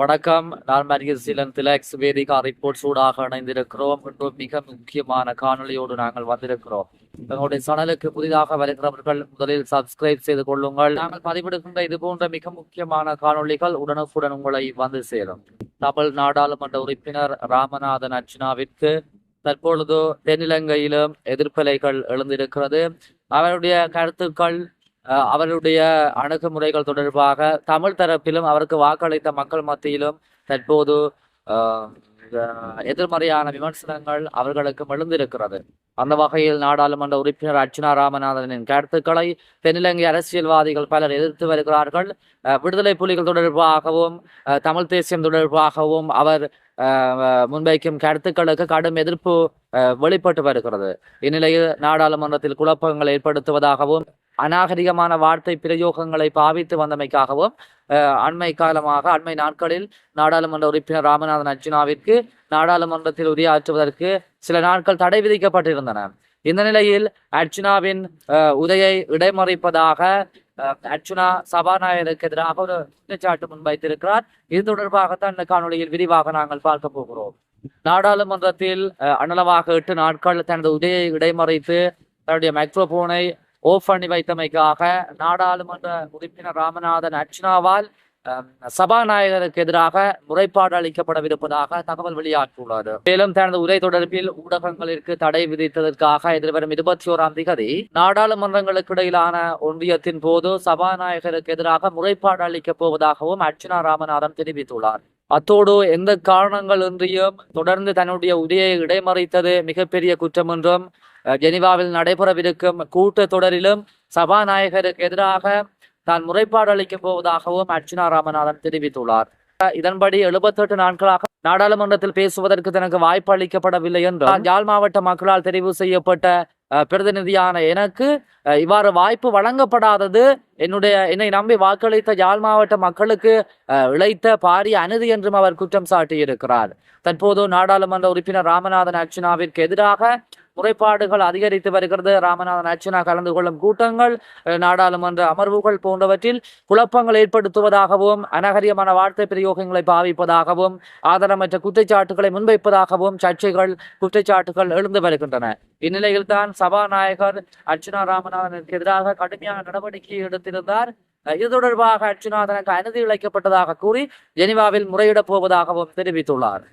வணக்கம். நான் மரியசீலன் திலக்ஸ் வேதிகா ரிப்போர்ட் சூடாக இணைந்திருக்கிறோம். இன்றும் மிக முக்கியமான காணொளியோடு நாங்கள் வந்திருக்கிறோம். எங்களுடைய சேனலுக்கு புதிதாக வருகிறவர்கள் முதலில் சப்ஸ்கிரைப் செய்து கொள்ளுங்கள். நாங்கள் பதிவிடுகின்ற இது போன்ற மிக முக்கியமான காணொளிகள் உடனுக்குடன் உங்களை வந்து சேரும். தமிழ் நாடாளுமன்ற உறுப்பினர் ராமநாதன் அர்ச்சனாவிற்கு தற்பொழுது தென்னிலங்கையிலும் எதிர்ப்பலைகள் எழுந்திருக்கிறது. அவருடைய கருத்துக்கள் அவருடைய அணுகுமுறைகள் தொடர்பாக தமிழ் தரப்பிலும் அவருக்கு வாக்களித்த மக்கள் மத்தியிலும் தற்போது எதிர்மறையான விமர்சனங்கள் அவர்களுக்கு எழுந்திருக்கிறது. அந்த வகையில் நாடாளுமன்ற உறுப்பினர் அர்ச்சனா ராமநாதனின் கருத்துக்களை தென்னிலங்கை அரசியல்வாதிகள் பலர் எதிர்த்து வருகிறார்கள். அஹ், விடுதலை புலிகள் தொடர்பாகவும் அஹ், தமிழ் தேசியம் தொடர்பாகவும் அவர் முன்வைக்கும் கருத்துக்களுக்கு கடும் எதிர்ப்பு வெளிப்பட்டு வருகிறது. இந்நிலையில் நாடாளுமன்றத்தில் குழப்பங்கள் ஏற்படுத்துவதாகவும் அநாகரிகமான வார்த்தை பிரயோகங்களை பாவித்து வந்தமைக்காகவும் அண்மை காலமாக அண்மை நாட்களில் நாடாளுமன்ற உறுப்பினர் ராமநாதன் அர்ஜுனாவிற்கு நாடாளுமன்றத்தில் உரையாற்றுவதற்கு சில நாட்கள் தடை விதிக்கப்பட்டிருந்தன. இந்த நிலையில் அர்ச்சுனாவின் உதையை இடைமறிப்பதாக அர்ச்சுனா சபாநாயகருக்கு எதிராக ஒரு குற்றச்சாட்டு முன்வைத்திருக்கிறார் இது தொடர்பாகத்தான் இந்த காணொளியில் விரிவாக நாங்கள் பார்க்க போகிறோம். நாடாளுமன்றத்தில் அஹ், அனலவாக எட்டு நாட்கள் தனது உதையை இடைமறித்து தன்னுடைய மைக்ரோபோனை ஓஃப் பண்ணி வைத்தமைக்காக நாடாளுமன்ற உறுப்பினர் ராமநாதன் அர்ச்சனாவால் சபாநாயகருக்கு எதிராக முறைப்பாடு அளிக்கப்படவிருப்பதாக தகவல் வெளியாகியுள்ளது. மேலும் தனது உரை தொடர்பில் ஊடகங்களிற்கு தடை விதித்ததற்காக எதிர்வரும் இருபத்தி ஓராம் திகதி நாடாளுமன்றங்களுக்கு இடையிலான ஒன்றியத்தின் போது சபாநாயகருக்கு எதிராக முறைப்பாடு அளிக்கப் போவதாகவும் அர்ச்சனா ராமநாதன் தெரிவித்துள்ளார். அத்தோடு எந்த காரணங்கள் இன்றியும் தொடர்ந்து தன்னுடைய உரையை இடைமறித்தது மிகப்பெரிய குற்றம் என்றும் ஜெனிவாவில் நடைபெறவிருக்கும் கூட்டத் தொடரிலும் சபாநாயகருக்கு எதிராக தான் முறைப்பாடு அளிக்கப் போவதாகவும் அர்ச்சனா ராமநாதன் தெரிவித்துள்ளார். இதன்படி எழுபத்தெட்டு நாட்களாக நாடாளுமன்றத்தில் பேசுவதற்கு தனக்கு வாய்ப்பு அளிக்கப்படவில்லை என்றும் யாழ் மாவட்ட மக்களால் தெரிவு செய்யப்பட்ட பிரதிநிதியான எனக்கு அஹ், இவ்வாறு வாய்ப்பு வழங்கப்படாதது என்னுடைய என்னை நம்பி வாக்களித்த யாழ் மாவட்ட மக்களுக்கு அஹ், இழைத்த பாரிய அநீதி என்றும் அவர் குற்றம் சாட்டியிருக்கிறார். தற்போது நாடாளுமன்ற உறுப்பினர் ராமநாதன் அர்ச்சனாவிற்கு எதிராக முறைப்பாடுகள் அதிகரித்து வருகிறது. ராமநாதன் அர்ச்சனா கலந்து கொள்ளும் கூட்டங்கள் நாடாளுமன்ற அமர்வுகள் போன்றவற்றில் குழப்பங்கள் ஏற்படுத்துவதாகவும் அனகரியமான வார்த்தை பிரயோகங்களை பாவிப்பதாகவும் ஆதாரமற்ற குற்றச்சாட்டுகளை முன்வைப்பதாகவும் சர்ச்சைகள் குற்றச்சாட்டுகள் எழுந்து வருகின்றன. இந்நிலையில் தான் சபாநாயகர் அர்ச்சனா ராமநாதனுக்கு எதிராக கடுமையான நடவடிக்கை எடுத்திருந்தார். இது தொடர்பாக அர்ச்சனா தனக்கு அனுதி இழைக்கப்பட்டதாக கூறி ஜெனிவாவில் முறையிடப் போவதாகவும் தெரிவித்துள்ளார்.